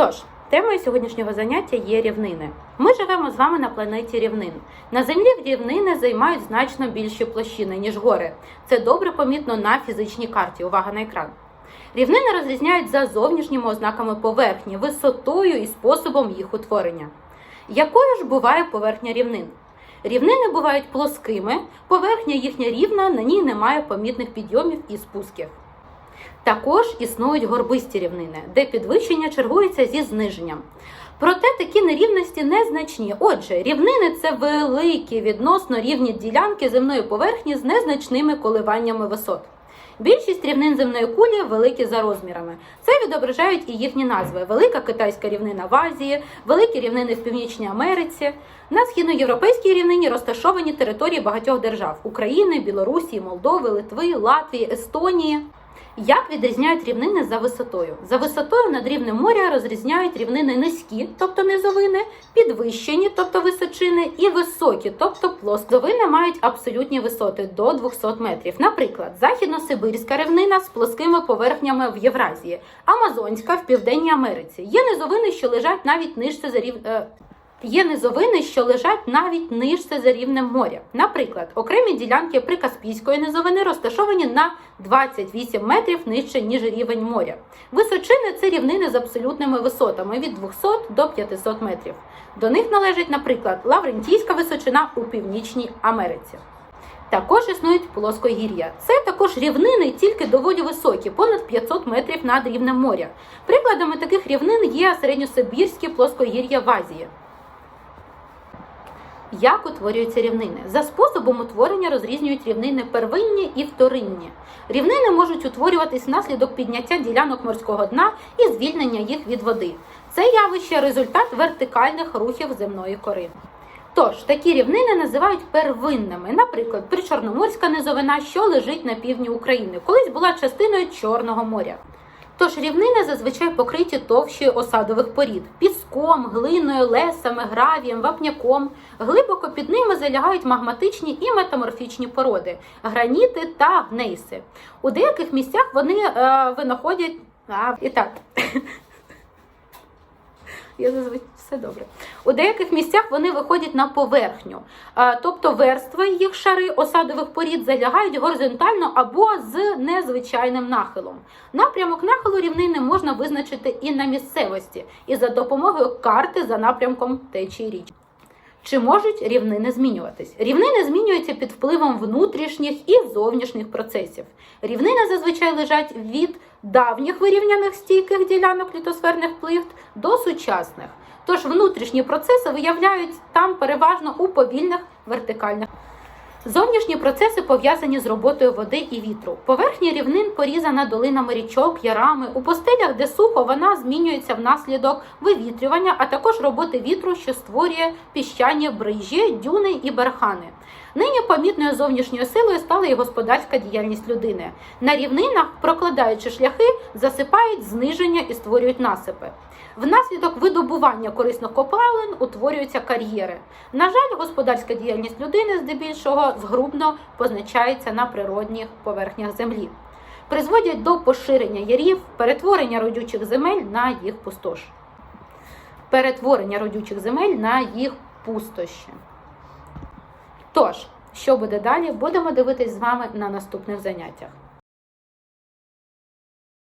Тож, темою сьогоднішнього заняття є рівнини. Ми живемо з вами на планеті рівнин. На землі рівнини займають значно більші площини, ніж гори. Це добре помітно на фізичній карті. Увага на екран. Рівнини розрізняють за зовнішніми ознаками поверхні, висотою і способом їх утворення. Якою ж буває поверхня рівнин? Рівнини бувають плоскими, поверхня їхня рівна, на ній немає помітних підйомів і спусків. Також існують горбисті рівнини, де підвищення чергується зі зниженням. Проте такі нерівності незначні. Отже, рівнини це великі відносно рівні ділянки земної поверхні з незначними коливаннями висот. Більшість рівнин земної кулі великі за розмірами. Це відображають і їхні назви: Велика китайська рівнина в Азії, великі рівнини в Північній Америці. На східноєвропейській рівнині розташовані території багатьох держав України, Білорусі, Молдови, Литви, Латвії, Естонії. Як відрізняють рівнини за висотою? За висотою над рівнем моря розрізняють рівнини низькі, тобто низовини, підвищені, тобто височини, і високі, тобто плосковини мають абсолютні висоти до 200 метрів. Наприклад, західно-сибирська рівнина з плоскими поверхнями в Євразії, Амазонська в Південній Америці. Є низовини, що лежать навіть нижче за рів... Є низовини, що лежать навіть нижче за рівнем моря. Наприклад, окремі ділянки прикаспійської низовини розташовані на 28 метрів нижче, ніж рівень моря. Височини це рівнини з абсолютними висотами від 200 до 500 метрів. До них належить, наприклад, Лаврентійська височина у Північній Америці. Також існують плоскогір'я. Це також рівнини, тільки доволі високі, понад 500 метрів над рівнем моря. Прикладами таких рівнин є середньосибірські плоскогір'я в Азії. Як утворюються рівнини? За способом утворення розрізнюють рівнини первинні і вторинні. Рівнини можуть утворюватись внаслідок підняття ділянок морського дна і звільнення їх від води. Це явище результат вертикальних рухів земної кори. Тож такі рівнини називають первинними. Наприклад, причорноморська низовина, що лежить на півдні України, колись була частиною Чорного моря. Тож рівнини зазвичай покриті товщою осадових порід піском, глиною, лесами, гравієм, вапняком. Глибоко під ними залягають магматичні і метаморфічні породи, граніти та гнейси. У деяких місцях вони е, винаходять. А, і так. Я зазвичай все добре. У деяких місцях вони виходять на поверхню, тобто верстви їх шари осадових порід залягають горизонтально або з незвичайним нахилом. Напрямок нахилу рівнини можна визначити і на місцевості, і за допомогою карти за напрямком течії річки. Чи можуть рівнини змінюватись? Рівнини змінюються під впливом внутрішніх і зовнішніх процесів. Рівнини зазвичай лежать від давніх вирівняних стійких ділянок літосферних плит до сучасних. Тож внутрішні процеси виявляють там переважно у повільних вертикальних. Зовнішні процеси пов'язані з роботою води і вітру. Поверхня рівнин порізана долинами річок, ярами. У постелях, де сухо, вона змінюється внаслідок вивітрювання, а також роботи вітру, що створює піщані брижі, дюни і бархани. Нині помітною зовнішньою силою стала і господарська діяльність людини. На рівнинах, прокладаючи шляхи, засипають зниження і створюють насипи. Внаслідок видобування корисних копалин утворюються кар'єри. На жаль, господарська діяльність людини здебільшого згрубно позначається на природних поверхнях землі, призводять до поширення ярів, перетворення родючих земель на їх пустош. Перетворення родючих земель на їх пустощі. Тож, що буде далі, будемо дивитись з вами на наступних заняттях.